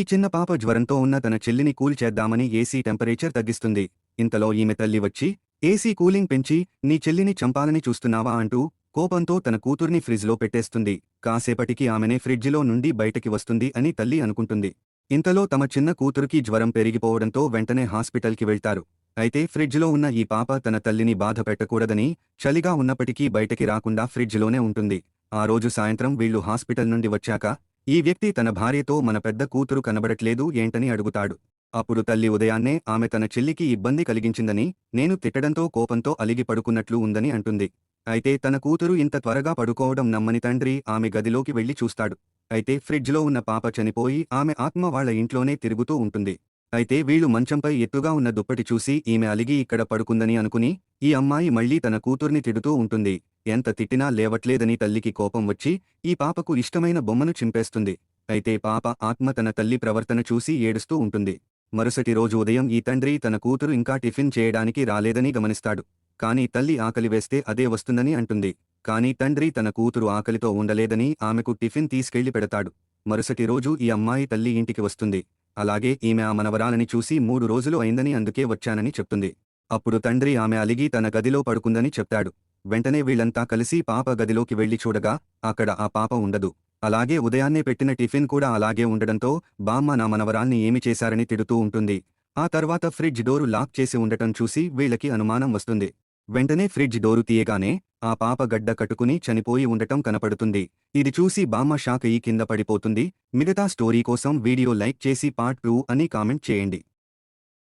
ఈ చిన్న పాప జ్వరంతో ఉన్న తన చెల్లిని కూల్ చేద్దామని ఏసీ టెంపరేచర్ తగ్గిస్తుంది. ఇంతలో ఈమె తల్లి వచ్చి ఏసీ కూలింగ్ పెంచి నీ చెల్లిని చంపాలని చూస్తున్నావా? అంటూ కోపంతో తన కూతుర్ని ఫ్రిజ్లో పెట్టేస్తుంది. కాసేపటికి ఆమెనే ఫ్రిడ్జిలో నుండి బయటకి వస్తుంది అని తల్లి అనుకుంటుంది. ఇంతలో తమ చిన్న కూతురుకి జ్వరం పెరిగిపోవడంతో వెంటనే హాస్పిటల్కి వెళ్తారు. అయితే ఫ్రిడ్జ్లో ఉన్న ఈ పాప తన తల్లిని బాధ పెట్టకూడదని చలిగా ఉన్నప్పటికీ బయటకి రాకుండా ఫ్రిడ్జ్లోనే ఉంటుంది. ఆ రోజు సాయంత్రం వీళ్ళు హాస్పిటల్ నుండి వచ్చాక ఈ వ్యక్తి తన భార్యతో మన పెద్ద కూతురు కనబడట్లేదు ఏంటని అడుగుతాడు. అప్పుడు తల్లి ఉదయాన్నే ఆమె తన చెల్లికి ఇబ్బంది కలిగించిందని నేను తిట్టడంతో కోపంతో అలిగి పడుకున్నట్లు ఉందని అంటుంది. అయితే తన కూతురు ఇంత త్వరగా పడుకోవడం నమ్మని తండ్రి ఆమె గదిలోకి వెళ్ళి చూస్తాడు. అయితే ఫ్రిడ్జ్లో ఉన్న పాప చనిపోయి ఆమె ఆత్మ వాళ్ళ ఇంట్లోనే తిరుగుతూ ఉంటుంది. అయితే వీళ్ళు మంచంపై ఎత్తుగా ఉన్న దుప్పటి చూసి ఈమె అలిగి ఇక్కడ పడుకుందని అనుకుని ఈ అమ్మాయి మళ్ళీ తన కూతుర్ని తిడుతూ ఉంటుంది. ఎంత తిట్టినా లేవట్లేదని తల్లికి కోపం వచ్చి ఈ పాపకు ఇష్టమైన బొమ్మను చింపేస్తుంది. అయితే పాప ఆత్మ తన తల్లి ప్రవర్తన చూసి ఏడుస్తూ ఉంటుంది. మరుసటి రోజు ఉదయం ఈ తండ్రి తన కూతురు ఇంకా టిఫిన్ చేయడానికి రాలేదని గమనిస్తాడు. కాని తల్లి ఆకలి వేస్తే అదే వస్తుందని అంటుంది. కాని తండ్రి తన కూతురు ఆకలితో ఉండలేదని ఆమెకు టిఫిన్ తీసుకెళ్ళి పెడతాడు. మరుసటి రోజు ఈ అమ్మాయి తల్లి ఇంటికి వస్తుంది. అలాగే ఈమె ఆ మనవరాలని చూసి మూడు రోజులు అయిందని అందుకే వచ్చానని చెప్తుంది. అప్పుడు తండ్రి ఆమె అలిగి తన గదిలో పడుకుందని చెప్తాడు. వెంటనే వీళ్ళంతా కలిసి పాప గదిలోకి వెళ్ళి చూడగా అక్కడ ఆ పాప ఉండదు. అలాగే ఉదయాన్నే పెట్టిన టిఫిన్ కూడా అలాగే ఉండడంతో బామ్మ నా మనవరాల్ని ఏమి చేశారని తిడుతూ ఉంటుంది. ఆ తర్వాత ఫ్రిడ్జ్ డోరు లాక్ చేసి ఉండటం చూసి వీళ్ళకి అనుమానం వస్తుంది. వెంటనే ఫ్రిడ్జ్ డోరు తీయగానే ఆ పాప గడ్డ కట్టుకుని చనిపోయి ఉండటం కనపడుతుంది. ఇది చూసి బామ్మ షాక్ ఈ కింద పడిపోతుంది. మిగతా స్టోరీ కోసం వీడియో లైక్ చేసి పార్ట్ టూ అని కామెంట్ చేయండి.